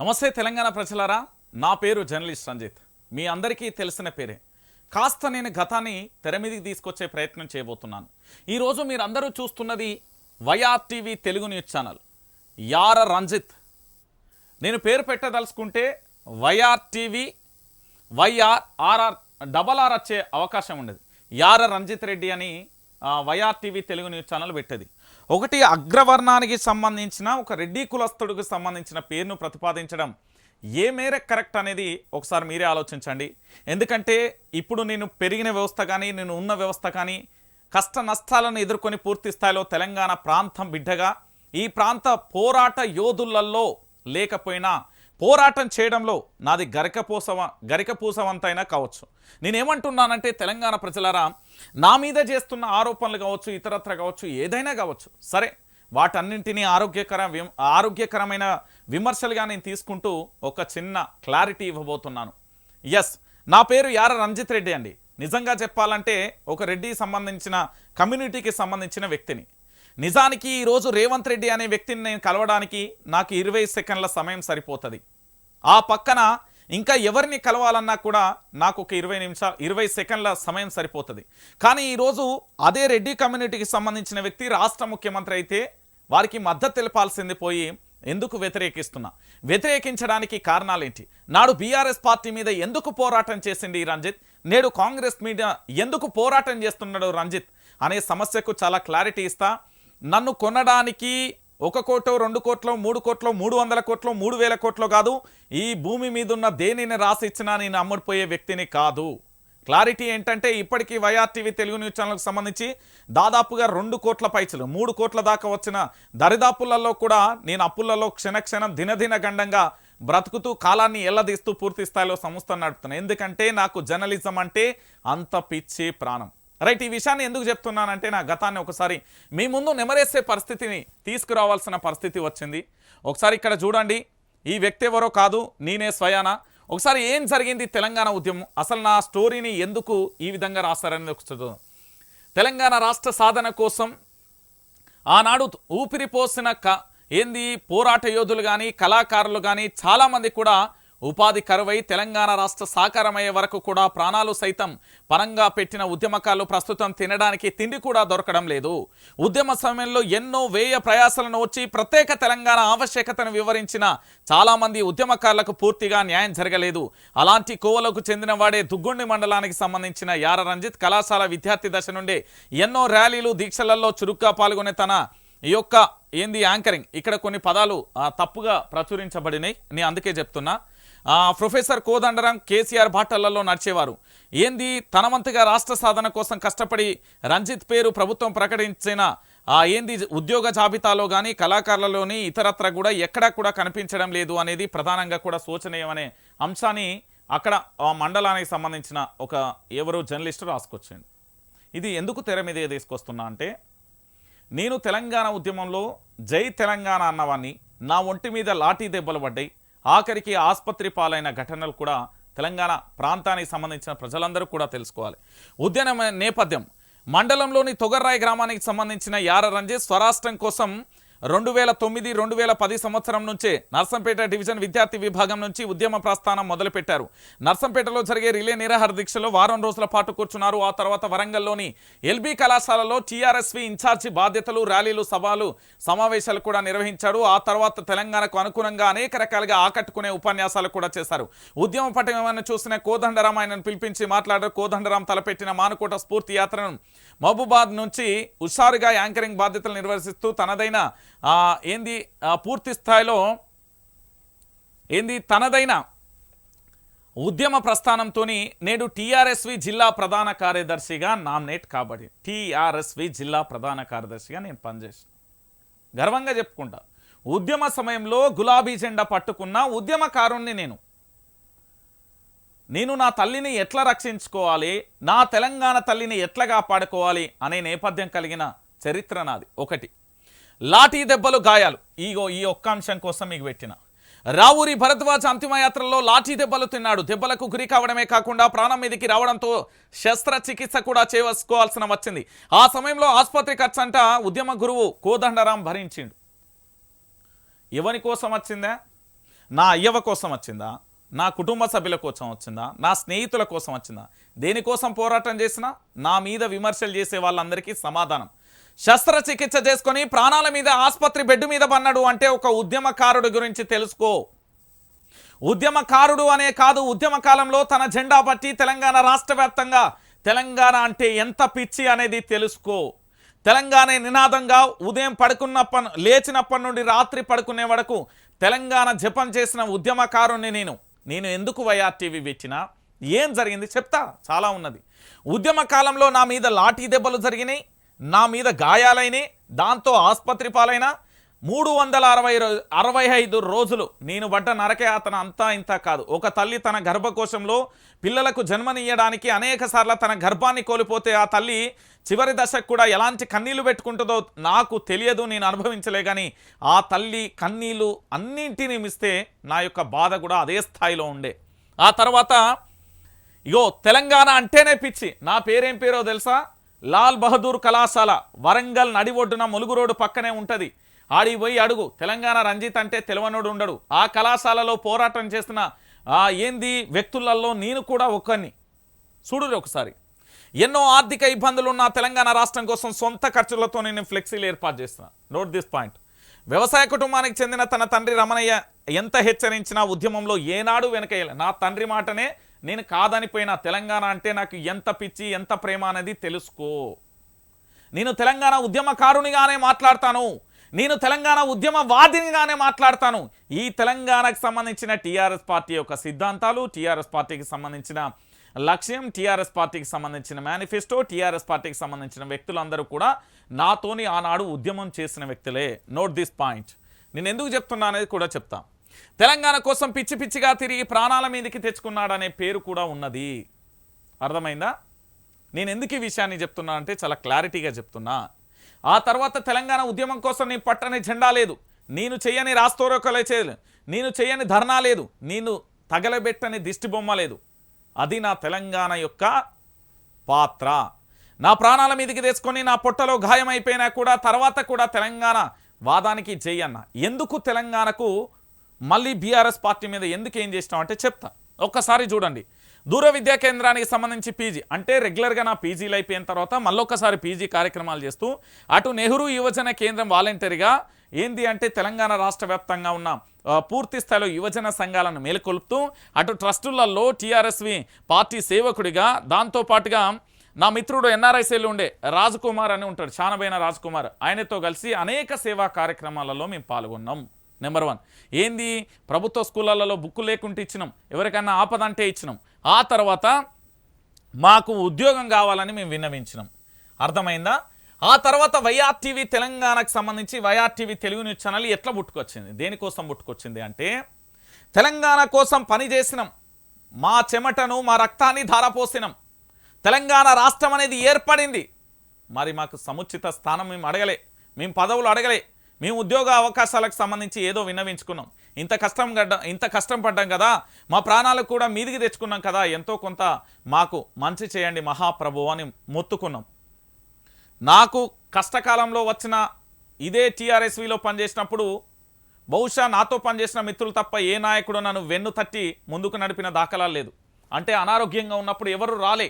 నమస్తే తెలంగాణ ప్రజలారా. నా పేరు జర్నలిస్ట్ రంజిత్. మీ అందరికీ తెలిసిన పేరే. కాస్త నేను గతాన్ని తెర మీదకి తీసుకొచ్చే ప్రయత్నం చేయబోతున్నాను. ఈరోజు మీరందరూ చూస్తున్నది YR TV Telugu news channel. Yara Ranjith. నేను పేరు పెట్టదలుచుకుంటే YR TV YR RR double R వచ్చే అవకాశం ఉండేది. యార రంజిత్ రెడ్డి అని YR TV Telugu news channel పెట్టేది. ఒకటి అగ్రవర్ణానికి సంబంధించిన ఒక రెడ్డి కులస్తుడికి సంబంధించిన పేరును ప్రతిపాదించడం ఏ మేర కరెక్ట్ అనేది ఒకసారి మీరే ఆలోచించండి. ఎందుకంటే ఇప్పుడు నేను పెరిగిన వ్యవస్థ కానీ నేను ఉన్న వ్యవస్థ కానీ కష్ట నష్టాలను ఎదుర్కొని పూర్తి స్థాయిలో తెలంగాణ ప్రాంతం బిడ్డగా ఈ ప్రాంత పోరాట యోధులలో లేకపోయినా పోరాటం చేయడంలో నాది గరికపోసవ గరికపూసవంతైనా కావచ్చు. నేనేమంటున్నానంటే తెలంగాణ ప్రజలారా నా మీద చేస్తున్న ఆరోపణలు కావచ్చు ఇతరత్ర కావచ్చు ఏదైనా కావచ్చు సరే వాటన్నింటినీ ఆరోగ్యకర ఆరోగ్యకరమైన విమర్శలుగా నేను తీసుకుంటూ ఒక చిన్న క్లారిటీ ఇవ్వబోతున్నాను. ఎస్ నా పేరు యార రంజిత్ రెడ్డి అండి. నిజంగా చెప్పాలంటే ఒక రెడ్డికి సంబంధించిన కమ్యూనిటీకి సంబంధించిన వ్యక్తిని. నిజానికి ఈరోజు రేవంత్ రెడ్డి అనే వ్యక్తిని నేను కలవడానికి నాకు ఇరవై సెకండ్ల సమయం సరిపోతుంది. ఆ పక్కన ఇంకా ఎవరిని కలవాలన్నా కూడా నాకు ఒక ఇరవై నిమిషాలు ఇరవై సెకండ్ల సమయం సరిపోతుంది. కానీ ఈరోజు అదే రెడ్డి కమ్యూనిటీకి సంబంధించిన వ్యక్తి రాష్ట్ర ముఖ్యమంత్రి అయితే వారికి మద్దతు తెలపాల్సింది పోయి ఎందుకు వ్యతిరేకిస్తున్నా? వ్యతిరేకించడానికి కారణాలేంటి? నాడు బీఆర్ఎస్ పార్టీ మీద ఎందుకు పోరాటం చేసింది ఈ రంజిత్? నేడు కాంగ్రెస్ మీద ఎందుకు పోరాటం చేస్తున్నాడు రంజిత్? అనే సమస్యకు చాలా క్లారిటీ ఇస్తా నన్ను కొనడానికి ఒక కోటో రెండు కోట్లో మూడు కోట్లో మూడు వందల కోట్లో మూడు వేల కోట్లో కాదు ఈ భూమి మీద ఉన్న దేనిని రాసి ఇచ్చినా నేను అమ్ముడిపోయే వ్యక్తిని కాదు. క్లారిటీ ఏంటంటే ఇప్పటికీ వైఆర్టీవీ తెలుగు న్యూస్ ఛానల్కి సంబంధించి దాదాపుగా రెండు కోట్ల పైచలు మూడు కోట్ల దాకా వచ్చిన దరిదాపులలో కూడా నేను అప్పులలో క్షణక్షణం దినదిన గండంగా బ్రతుకుతూ కాలాన్ని ఎల్లదీస్తూ పూర్తి స్థాయిలో సంస్థ నడుపుతున్నాను ఎందుకంటే నాకు జర్నలిజం అంటే అంత పిచ్చి ప్రాణం. రైట్ ఈ విషయాన్ని ఎందుకు చెప్తున్నానంటే నా గతాన్ని ఒకసారి మీ ముందు నెమరేసే పరిస్థితిని తీసుకురావాల్సిన పరిస్థితి వచ్చింది. ఒకసారి ఇక్కడ చూడండి. ఈ వ్యక్తి ఎవరో కాదు నేనే స్వయాన? ఒకసారి ఏం జరిగింది తెలంగాణ ఉద్యమం? అసలు నా స్టోరీని ఎందుకు ఈ విధంగా రాస్తారని చూద్దాం. తెలంగాణ రాష్ట్ర సాధన కోసం ఆనాడు ఊపిరిపోసిన క ఏంది? పోరాట యోధులు కానీ కళాకారులు కానీ చాలామంది కూడా ఉపాధి కరువై తెలంగాణ రాష్ట్ర సాకారమయ్యే వరకు కూడా ప్రాణాలు సైతం పరంగా పెట్టిన ఉద్యమకాలు ప్రస్తుతం తినడానికి తిండి కూడా దొరకడం లేదు. ఉద్యమ సమయంలో ఎన్నో వేయ ప్రయాసాలను వచ్చి ప్రత్యేక తెలంగాణ ఆవశ్యకతను వివరించిన చాలామంది ఉద్యమకారులకు పూర్తిగా న్యాయం జరగలేదు. అలాంటి కోవలకు చెందిన వాడే దుగ్గుండి మండలానికి సంబంధించిన యార రంజిత్ కళాశాల విద్యార్థి దశ నుండి ఎన్నో ర్యాలీలు దీక్షలలో చురుగ్గా పాల్గొనే తన ఈ యొక్క ఏంది యాంకరింగ్. ఇక్కడ కొన్ని పదాలు తప్పుగా ప్రచురించబడినాయి. నేను అందుకే చెప్తున్నా. ప్రొఫెసర్ కోదండరాం కేసీఆర్ బాటలలో నడిచేవారు. ఏంది? తనవంతుగా రాష్ట్ర సాధన కోసం కష్టపడి రంజిత్ పేరు ప్రభుత్వం ప్రకటించిన ఏంది ఉద్యోగ జాబితాలో కానీ కళాకారులలోని ఇతరత్ర కూడా ఎక్కడా కూడా కనిపించడం లేదు అనేది ప్రధానంగా కూడా శోచనీయమనే అంశాన్ని అక్కడ ఆ మండలానికి సంబంధించిన ఒక ఎవరో జర్నలిస్టు రాసుకొచ్చింది ఇది ఎందుకు తెర మీద తీసుకొస్తున్నా అంటే నేను తెలంగాణ ఉద్యమంలో జై తెలంగాణ అన్నవాన్ని నా ఒంటి మీద లాఠీ దెబ్బలు పడ్డాయి. ఆఖరికి ఆసుపత్రి పాలైన ఘటనలు కూడా తెలంగాణ ప్రాంతానికి సంబంధించిన ప్రజలందరూ కూడా తెలుసుకోవాలి. ఉద్యాన నేపథ్యం. మండలంలోని తొగర్రాయి గ్రామానికి సంబంధించిన యార రంజిత్ స్వరాష్ట్రం కోసం రెండు వేల తొమ్మిది రెండు వేల పది సంవత్సరం నుంచే నర్సంపేట డివిజన్ విద్యార్థి విభాగం నుంచి ఉద్యమ ప్రస్థానం మొదలుపెట్టారు. నర్సంపేటలో జరిగే రిలే నిరాహార దీక్షలో వారం రోజుల పాటు కూర్చున్నారు. ఆ తర్వాత వరంగల్లోని ఎల్బీ కళాశాలలో టీఆర్ఎస్వి ఇన్ఛార్జి బాధ్యతలు ర్యాలీలు సభలు సమావేశాలు కూడా నిర్వహించాడు. ఆ తర్వాత తెలంగాణకు అనుగుణంగా అనేక రకాలుగా ఆకట్టుకునే ఉపన్యాసాలు కూడా చేశారు. ఉద్యమ పట్టణాన్ని చూసిన కోదండరాం ఆయనను పిలిపించి మాట్లాడారు. కోదండరాం తలపెట్టిన మానుకోట స్ఫూర్తి యాత్రను మహబూబాద్ నుంచి హుషారుగా యాంకరింగ్ బాధ్యతలు నిర్వహిస్తూ తనదైన ఏంది ఆ, పూర్తి స్థాయిలో ఏంది తనదైన ఉద్యమ ప్రస్థానంతో నేడు టీఆర్ఎస్వి జిల్లా ప్రధాన కార్యదర్శిగా నామినేట్ కాబడి టీఆర్ఎస్వి జిల్లా ప్రధాన కార్యదర్శిగా నేను పనిచేసిన. గర్వంగా చెప్పుకుంటా ఉద్యమ సమయంలో గులాబీ జెండా పట్టుకున్న ఉద్యమకారుణ్ణి నేను. నేను నా తల్లిని ఎట్లా రక్షించుకోవాలి నా తెలంగాణ తల్లిని ఎట్లా కాపాడుకోవాలి అనే నేపథ్యం కలిగిన చరిత్ర నాది ఒకటి. లాఠీ దెబ్బలు గాయాలు. ఈగో ఈ ఒక్క అంశం కోసం మీకు పెట్టిన. రావూరి భరద్వాజ అంతిమయాత్రలో లాఠీ దెబ్బలు తిన్నాడు. దెబ్బలకు గురి కావడమే కాకుండా ప్రాణం మీదకి రావడంతో శస్త్రచికిత్స కూడా చేసుకోవాల్సిన వచ్చింది. ఆ సమయంలో ఆసుపత్రి ఖర్చంట ఉద్యమ గురువు కోదండరాం భరించిండు. ఎవరి కోసం వచ్చిందా? నా అయ్యవ కోసం వచ్చిందా? నా కుటుంబ సభ్యుల కోసం వచ్చిందా? నా స్నేహితుల కోసం వచ్చిందా? దేనికోసం పోరాటం చేసినా నా మీద విమర్శలు చేసే వాళ్ళందరికీ సమాధానం. శస్త్రచికిత్స చేసుకొని ప్రాణాల మీద ఆసుపత్రి బెడ్ మీద పన్నాడు అంటే ఒక ఉద్యమకారుడి గురించి తెలుసుకో. ఉద్యమకారుడు అనే కాదు ఉద్యమ కాలంలో తన జెండా పట్టి తెలంగాణ రాష్ట్ర వ్యాప్తంగా తెలంగాణ అంటే ఎంత పిచ్చి అనేది తెలుసుకో. తెలంగాణ నినాదంగా ఉదయం పడుకున్నప్ప లేచినప్పటి నుండి రాత్రి పడుకునే వరకు తెలంగాణ జపం చేసిన ఉద్యమకారుణ్ణి నేను. నేను ఎందుకు వైఆర్టీవీ పెట్టినా? ఏం జరిగింది? చెప్తా చాలా ఉన్నది. ఉద్యమ కాలంలో నా మీద లాఠీ దెబ్బలు జరిగినాయి. నా మీద గాయాలైనాయి దాంతో ఆసుపత్రి పాలైనా మూడు వందల అరవై అరవై ఐదు రోజులు నేను పడ్డ నరకయాతన అంతా ఇంత కాదు. ఒక తల్లి తన గర్భకోశంలో పిల్లలకు జన్మనియ్యడానికి అనేక సార్లు తన గర్భాన్ని కోల్పోతే ఆ తల్లి చివరి దశకు కూడా ఎలాంటి కన్నీళ్ళు పెట్టుకుంటుందో నాకు తెలియదు నేను అనుభవించలే కానీ ఆ తల్లి కన్నీళ్ళు అన్నింటినీ మిస్తే నా యొక్క బాధ కూడా అదే స్థాయిలో ఉండే. ఆ తర్వాత ఇగో తెలంగాణ అంటేనే పిచ్చి. నా పేరేం పేరో తెలుసా? లాల్ బహదూర్ కళాశాల వరంగల్ నడి ఒడ్డున ములుగు రోడ్డు పక్కనే ఉంటుంది. ఆడికి పోయి అడుగు తెలంగాణ రంజిత్ అంటే తెలవనోడు ఉండడు. ఆ కళాశాలలో పోరాటం చేస్తున్న ఆ ఏంది వ్యక్తులలో నేను కూడా ఒకరిని చూడు ఒకసారి. ఎన్నో ఆర్థిక ఇబ్బందులు ఉన్న తెలంగాణ రాష్ట్రం కోసం సొంత ఖర్చులతో నేను ఫ్లెక్సీలు ఏర్పాటు చేస్తున్నా. నోట్ దిస్ పాయింట్ వ్యవసాయ కుటుంబానికి చెందిన తన తండ్రి రమణయ్య ఎంత హెచ్చరించినా ఉద్యమంలో ఏనాడు వెనకేయలే. నా తండ్రి మాటనే నేను కాదనిపోయినా తెలంగాణ అంటే నాకు ఎంత పిచ్చి ఎంత ప్రేమ అనేది తెలుసుకో. నేను తెలంగాణ ఉద్యమకారునిగానే మాట్లాడతాను. నేను తెలంగాణ ఉద్యమవాదినిగానే మాట్లాడతాను. ఈ తెలంగాణకు సంబంధించిన టీఆర్ఎస్ పార్టీ యొక్క సిద్ధాంతాలు టీఆర్ఎస్ పార్టీకి సంబంధించిన లక్ష్యం టీఆర్ఎస్ పార్టీకి సంబంధించిన మేనిఫెస్టో టీఆర్ఎస్ పార్టీకి సంబంధించిన వ్యక్తులందరూ కూడా నాతోని ఆనాడు ఉద్యమం చేసిన వ్యక్తులే. నోట్ దిస్ పాయింట్ నేను ఎందుకు చెప్తున్నా అనేది కూడా చెప్తా. తెలంగాణ కోసం పిచ్చి పిచ్చిగా తిరిగి ప్రాణాల మీదకి తెచ్చుకున్నాడనే పేరు కూడా ఉన్నది. అర్థమైందా? నేను ఎందుకు ఈ విషయాన్ని చెప్తున్నా అంటే చాలా క్లారిటీగా చెప్తున్నా. ఆ తర్వాత తెలంగాణ ఉద్యమం కోసం నేను పట్టని జెండా లేదు. నేను చెయ్యని రాస్తోరోకలే చేయలేదు నేను చెయ్యని ధర్నా లేదు. నేను తగలబెట్టని దిష్టి బొమ్మ లేదు. అది నా తెలంగాణ యొక్క పాత్ర. నా ప్రాణాల మీదకి తెచ్చుకొని నా పొట్టలో గాయమైపోయినా కూడా తర్వాత కూడా తెలంగాణ వాదానికి చెయ్యన్న ఎందుకు తెలంగాణకు మళ్ళీ బీఆర్ఎస్ పార్టీ మీద ఎందుకు ఏం చేసినాం అంటే చెప్తా. ఒక్కసారి చూడండి. దూర విద్యా కేంద్రానికి సంబంధించి పీజీ అంటే రెగ్యులర్గా నా పీజీలు అయిపోయిన తర్వాత మళ్ళొక్కసారి పీజీ కార్యక్రమాలు చేస్తూ అటు నెహ్రూ యువజన కేంద్రం వాలంటరీగా ఏంది అంటే తెలంగాణ రాష్ట్ర వ్యాప్తంగా ఉన్న పూర్తి స్థాయిలో యువజన సంఘాలను మేలుకొలుపుతూ అటు ట్రస్టులలో టీఆర్ఎస్వి పార్టీ సేవకుడిగా దాంతోపాటుగా నా మిత్రుడు ఎన్ఆర్ఐసీలో ఉండే రాజ్ కుమార్ అని ఉంటాడు చానబైన రాజ్ కుమార్ ఆయనతో కలిసి అనేక సేవా కార్యక్రమాలలో మేము పాల్గొన్నాం. Number one. ఏంది? ప్రభుత్వ స్కూళ్ళల్లో బుక్కు లేకుంటే ఇచ్చినాం. ఎవరికైనా ఆపదంటే ఇచ్చినాం. ఆ తర్వాత మాకు ఉద్యోగం కావాలని మేము విన్నవించినాం. అర్థమైందా? ఆ తర్వాత వైఆర్టీవీ తెలంగాణకు సంబంధించి వైఆర్టీవీ తెలుగు న్యూస్ ఛానల్ ఎట్లా పుట్టుకొచ్చింది? దేనికోసం పుట్టుకొచ్చింది అంటే తెలంగాణ కోసం పని చేసినాం. మా చెమటను మా రక్తాన్ని ధారపోసినాం. తెలంగాణ రాష్ట్రం అనేది ఏర్పడింది. మరి మాకు సముచిత స్థానం మేము అడగలే. మేము పదవులు అడగలే. మేము ఉద్యోగ అవకాశాలకు సంబంధించి ఏదో విన్నవించుకున్నాం. ఇంత కష్టం గడ్డ ఇంత కష్టం పడ్డాం కదా మా ప్రాణాలకు కూడా మీదికి తెచ్చుకున్నాం కదా ఎంతో కొంత మాకు మంచి చేయండి మహాప్రభు అని మొత్తుకున్నాం. నాకు కష్టకాలంలో వచ్చిన ఇదే టీఆర్ఎస్విలో పనిచేసినప్పుడు బహుశా నాతో పనిచేసిన మిత్రులు తప్ప ఏ నాయకుడు నన్ను వెన్ను తట్టి ముందుకు నడిపిన దాఖలాలు లేదు. అంటే అనారోగ్యంగా ఉన్నప్పుడు ఎవరు రాలే.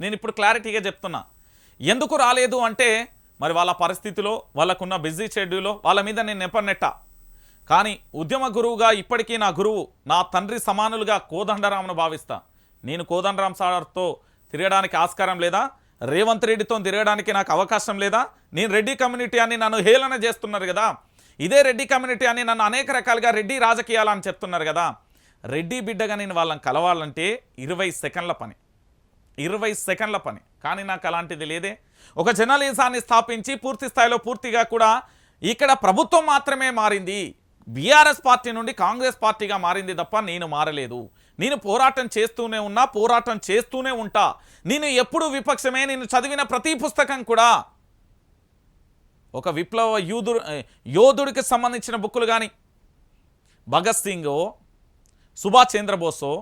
నేను ఇప్పుడు క్లారిటీగా చెప్తున్నా. ఎందుకు రాలేదు అంటే మరి వాళ్ళ పరిస్థితిలో వాళ్ళకున్న బిజీ షెడ్యూల్లో వాళ్ళ మీద నేను నెప్పనెట్ట. కానీ ఉద్యమ గురువుగా ఇప్పటికీ నా గురువు నా తండ్రి సమానులుగా కోదండరామును భావిస్తా. నేను కోదండరామ్ సార్తో తిరగడానికి ఆస్కారం లేదా? రేవంత్ రెడ్డితో తిరగడానికి నాకు అవకాశం లేదా? నేను రెడ్డి కమ్యూనిటీ అని నన్ను హేళన చేస్తున్నారు కదా? ఇదే రెడ్డి కమ్యూనిటీ అని నన్ను అనేక రకాలుగా రెడ్డి రాజకీయాలని చెప్తున్నారు కదా? రెడ్డి బిడ్డగా నేను వాళ్ళని కలవాలంటే ఇరవై సెకండ్ల పని. ఇరవై సెకండ్ల పని. కానీ నాకు అలాంటిది లేదే. ఒక జర్నలిజాన్ని స్థాపించి పూర్తి స్థాయిలో పూర్తిగా కూడా ఇక్కడ ప్రభుత్వం మాత్రమే మారింది. బీఆర్ఎస్ పార్టీ నుండి కాంగ్రెస్ పార్టీగా మారింది తప్ప నేను మారలేదు. నేను పోరాటం చేస్తూనే ఉన్నా పోరాటం చేస్తూనే ఉంటా. నేను ఎప్పుడు విపక్షమే నేను చదివిన ప్రతి పుస్తకం కూడా ఒక విప్లవ యూదుడు యోధుడికి సంబంధించిన బుక్కులు కానీ భగత్ సింగో సుభాష్ చంద్రబోసో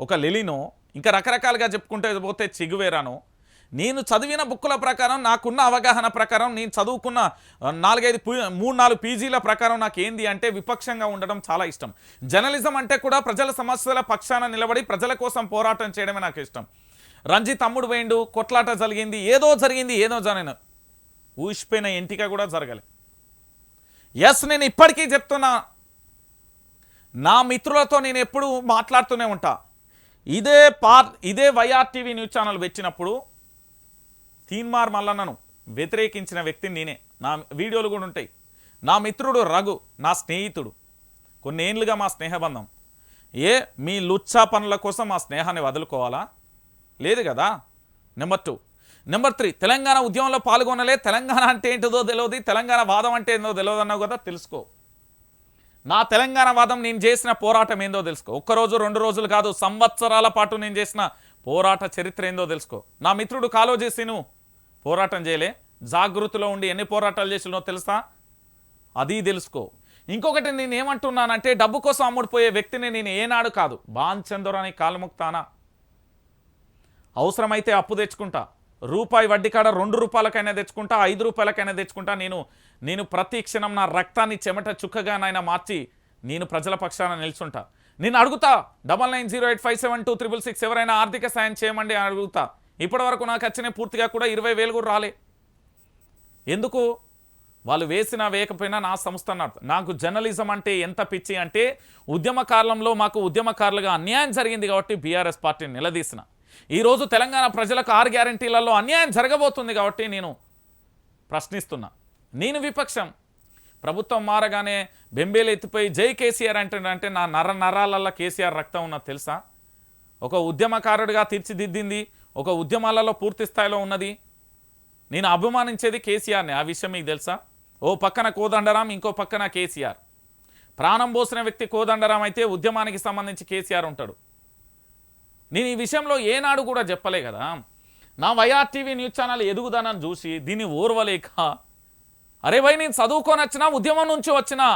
ఒక లెలినో ఇంకా రకరకాలుగా చెప్పుకుంటే పోతే చిగువేరానో నేను చదివిన బుక్కుల ప్రకారం నాకున్న అవగాహన ప్రకారం నేను చదువుకున్న నాలుగైదు మూడు నాలుగు పీజీల ప్రకారం నాకు ఏంది అంటే విపక్షంగా ఉండడం చాలా ఇష్టం. జర్నలిజం అంటే కూడా ప్రజల సమస్యల పక్షాన నిలబడి ప్రజల కోసం పోరాటం చేయడమే నాకు ఇష్టం. రంజిత్ తమ్ముడు పోయిండు కొట్లాట జరిగింది ఏదో జరిగింది ఏదో జరిగిన ఊసిపోయిన ఎంటిక కూడా జరగలే. ఎస్ నేను ఇప్పటికీ చెప్తున్నా నా మిత్రులతో నేను ఎప్పుడు మాట్లాడుతూనే ఉంటా. ఇదే పార్ ఇదే వైఆర్ టీవీ న్యూస్ ఛానల్ పెట్టినప్పుడు తీన్మార్ మల్లన్నను వ్యతిరేకించిన వ్యక్తిని నేనే. నా వీడియోలు కూడా ఉంటాయి. నా మిత్రుడు రఘు నా స్నేహితుడు. కొన్ని మా స్నేహబంధం. ఏ మీ లుచ్చా పనుల కోసం మా స్నేహాన్ని వదులుకోవాలా? లేదు కదా? Number two. Number three Telangana ఉద్యమంలో పాల్గొనలే. తెలంగాణ అంటే ఏంటిదో తెలియదు తెలంగాణ వాదం అంటే ఏందో తెలియదు అన్నావు కదా తెలుసుకో. నా తెలంగాణ వాదం నేను చేసిన పోరాటం ఏందో తెలుసుకో. ఒక్కరోజు రెండు రోజులు కాదు సంవత్సరాల పాటు నేను చేసిన పోరాట చరిత్ర ఏందో తెలుసుకో. నా మిత్రుడు కాలోజీ సీను పోరాటం చేయలే. జాగృతిలో ఉండి ఎన్ని పోరాటాలు చేసినో తెలుసా? అది తెలుసుకో. ఇంకొకటి నేను ఏమంటున్నానంటే డబ్బు కోసం అమ్ముడుపోయే వ్యక్తిని నేను ఏనాడు కాదు బాంచందోరాని కాలుముక్తానా. అవసరమైతే అప్పు తెచ్చుకుంటా. రూపాయి వడ్డీ కాడ రెండు రూపాయలకైనా తెచ్చుకుంటా ఐదు రూపాయలకైనా తెచ్చుకుంటా. నేను నేను ప్రతి క్షణం నా రక్తాన్ని చెమట చుక్కగా మార్చి నేను ప్రజల పక్షాన నిల్చుంటా. నేను అడుగుతా double nine zero eight five seven two triple six ఎవరైనా ఆర్థిక సాయం చేయమండి అని అడుగుతా. ఇప్పటి వరకు నాకు వచ్చిన పూర్తిగా కూడా ఇరవై వేలు కూడా రాలే. ఎందుకు? వాళ్ళు వేసినా వేయకపోయినా నా సంస్థ నాకు జర్నలిజం అంటే ఎంత పిచ్చి అంటే ఉద్యమకాలంలో మాకు ఉద్యమకారులుగా అన్యాయం జరిగింది కాబట్టి బీఆర్ఎస్ పార్టీని నిలదీసిన. ఈరోజు తెలంగాణ ప్రజలకు ఆరు గ్యారంటీలలో అన్యాయం జరగబోతుంది కాబట్టి నేను ప్రశ్నిస్తున్నా. నేను విపక్షం. ప్రభుత్వం మారగానే బెంబేలు ఎత్తిపోయి జై కేసీఆర్ అంటే అంటే నా నర నరాలల్లో కేసీఆర్ రక్తం ఉన్నది తెలుసా? ఒక ఉద్యమకారుడిగా తీర్చిదిద్దింది ఒక ఉద్యమాలలో పూర్తి స్థాయిలో ఉన్నది. నేను అభిమానించేది కేసీఆర్ని. ఆ విషయం మీకు తెలుసా? ఓ పక్కన కోదండరాం ఇంకో పక్కన కేసీఆర్. ప్రాణం పోసిన వ్యక్తి కోదండరాం అయితే ఉద్యమానికి సంబంధించి కేసీఆర్ ఉంటాడు. నేను ఈ విషయంలో ఏనాడు కూడా చెప్పలే కదా. నా వైఆర్ టీవీ న్యూస్ ఛానల్ ఎదుగుదానని చూసి దీన్ని ఓర్వలేక అరే భయ్ నేను చదువుకొని వచ్చినా ఉద్యమం నుంచి వచ్చినా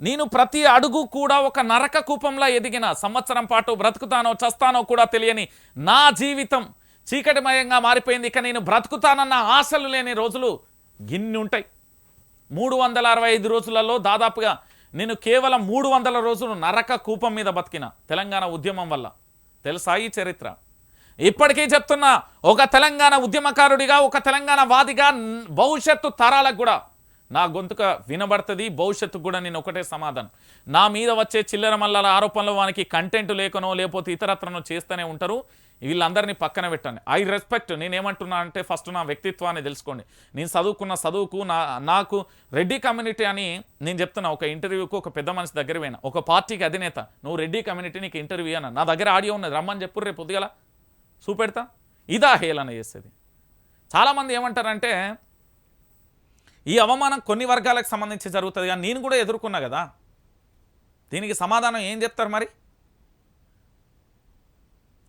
నేను ప్రతి అడుగు కూడా ఒక నరక కూపంలా ఎదిగిన సంవత్సరం పాటు బ్రతుకుతానో చస్తానో కూడా తెలియని నా జీవితం చీకటిమయంగా మారిపోయింది. ఇక నేను బ్రతుకుతానన్న ఆశలు లేని రోజులు గిన్ని ఉంటాయి? మూడు వందల అరవై ఐదు రోజులలో దాదాపుగా నేను కేవలం మూడు వందల రోజులు నరక కూపం మీద బతికిన తెలంగాణ ఉద్యమం వల్ల. తెలుసా ఈ చరిత్ర? ఇప్పటికీ చెప్తున్నా ఒక తెలంగాణ ఉద్యమకారుడిగా ఒక తెలంగాణ వాదిగా భవిష్యత్తు తరాలకు కూడా నా గొంతుక వినబడుతుంది భవిష్యత్తు కూడా నేను ఒకటే సమాధానం. నా మీద వచ్చే చిల్లర మల్లల ఆరోపణలు వానికి కంటెంట్ లేకనో లేకపోతే ఇతరత్రనో చేస్తూనే ఉంటారు. వీళ్ళందరినీ పక్కన పెట్టండి. ఐ రెస్పెక్ట్ నేనేమంటున్నా అంటే ఫస్ట్ నా వ్యక్తిత్వాన్ని తెలుసుకోండి. నేను చదువుకున్న చదువుకు నా నాకు రెడ్డి కమ్యూనిటీ అని నేను చెప్తున్నా. ఒక ఇంటర్వ్యూకు ఒక పెద్ద మనిషి దగ్గర పోయినా. ఒక పార్టీకి అధినేత. నువ్వు రెడ్డి కమ్యూనిటీ నీకు ఇంటర్వ్యూ అన్న. నా దగ్గర ఆడియో ఉన్నది. రమ్మని చెప్పు రేపు పొద్దుగల. చూపెడతా. ఇదా హేళన చేసేది. చాలామంది ఏమంటారంటే ఈ అవమానం కొన్ని వర్గాలకు సంబంధించి జరుగుతుంది కానీ నేను కూడా ఎదుర్కొన్నా కదా. దీనికి సమాధానం ఏం చెప్తారు మరి?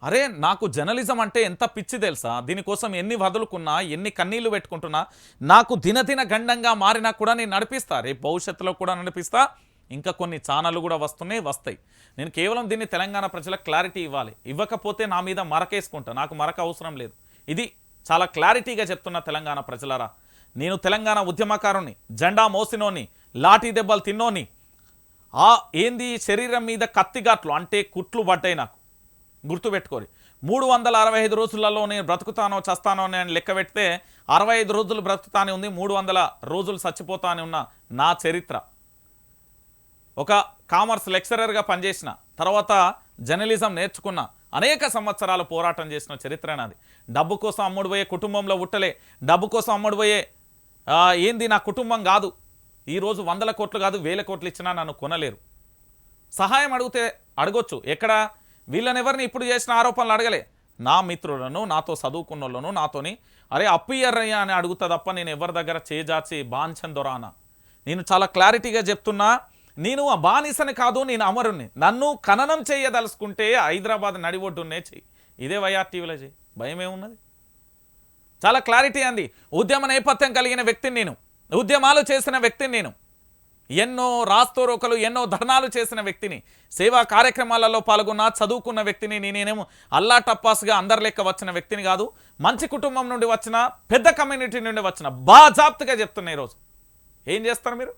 అరే నాకు జర్నలిజం అంటే ఎంత పిచ్చి తెలుసా? దీనికోసం ఎన్ని వదులుకున్నా ఎన్ని కన్నీళ్ళు పెట్టుకుంటున్నా నాకు దినదిన గండంగా మారినా కూడా నేను నడిపిస్తా. రేపు భవిష్యత్తులో కూడా నడిపిస్తా. ఇంకా కొన్ని ఛానళ్ళు కూడా వస్తున్నాయి వస్తాయి. నేను కేవలం దీన్ని తెలంగాణ ప్రజలకు క్లారిటీ ఇవ్వాలి. ఇవ్వకపోతే నా మీద మరకేసుకుంటా. నాకు మరక అవసరం లేదు. ఇది చాలా క్లారిటీగా చెప్తున్న తెలంగాణ ప్రజలరా. నేను తెలంగాణ ఉద్యమకారుని జెండా మోసినోని లాఠీ దెబ్బలు తిన్నోని ఆ ఏంది శరీరం మీద కత్తిగాట్లు అంటే కుట్లు పడ్డాయి నాకు. గుర్తుపెట్టుకోరి. మూడు వందల అరవై ఐదు రోజులలో నేను బ్రతుకుతానో చస్తానో నేను లెక్క పెడితే అరవై ఐదు రోజులు బ్రతుకుతానే ఉంది మూడు వందల రోజులు చచ్చిపోతానే ఉన్న నా చరిత్ర. ఒక కామర్స్ లెక్చరర్గా పనిచేసిన తర్వాత జర్నలిజం నేర్చుకున్న అనేక సంవత్సరాలు పోరాటం చేసిన చరిత్ర నాది. డబ్బు కోసం అమ్ముడుపోయే కుటుంబంలో ఉట్టలే డబ్బు కోసం అమ్ముడుపోయే ఏంది నా కుటుంబం కాదు. ఈరోజు వందల కోట్లు కాదు వేల కోట్లు ఇచ్చినా నన్ను కొనలేరు. సహాయం అడిగితే అడగొచ్చు. ఎక్కడ? వీళ్ళని ఎవరిని ఇప్పుడు చేసిన ఆరోపణలు అడగలే. నా మిత్రులను నాతో చదువుకున్న వాళ్ళను నాతోని అరే అప్పు అని అడుగుతా తప్ప నేను ఎవరి దగ్గర చేజార్చి బాంఛన్ దొరానా? నేను చాలా క్లారిటీగా చెప్తున్నా నేను ఆ బానిసని కాదు నేను అమరుణ్ణి. నన్ను ఖననం చేయదలుచుకుంటే హైదరాబాద్ నడివొడ్డున్నే చెయ్యి. ఇదే వైఆర్టీవీలో చెయ్యి. భయం ఏమున్నది చాలా క్లారిటీ అంది. ఉద్యమ నేపథ్యం కలిగిన వ్యక్తిని నేను. ఉద్యమాలు చేసిన వ్యక్తిని నేను. ఎన్నో రాస్తోరోకలు ఎన్నో ధర్నాలు చేసిన వ్యక్తిని. సేవా కార్యక్రమాలలో పాల్గొన్న చదువుకున్న వ్యక్తిని నేనేమో అల్లా టప్పాస్గా అందరి లెక్క వచ్చిన వ్యక్తిని కాదు మంచి కుటుంబం నుండి వచ్చిన పెద్ద కమ్యూనిటీ నుండి వచ్చిన బాజాప్తుగా చెప్తున్నా ఈరోజు. ఏం చేస్తారు మీరు?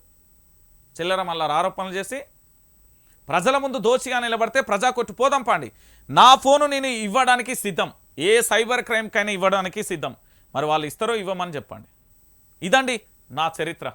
చిల్లర మళ్ళా ఆరోపణలు చేసి ప్రజల ముందు దోషిగా నిలబడితే ప్రజా కొట్టు పోదాం పాండి. నా ఫోను నేను ఇవ్వడానికి సిద్ధం. ఏ సైబర్ క్రైమ్కైనా ఇవ్వడానికి సిద్ధం. మరి వాళ్ళు ఇస్తారో ఇవ్వమని చెప్పండి. ఇదండి నా చరిత్ర.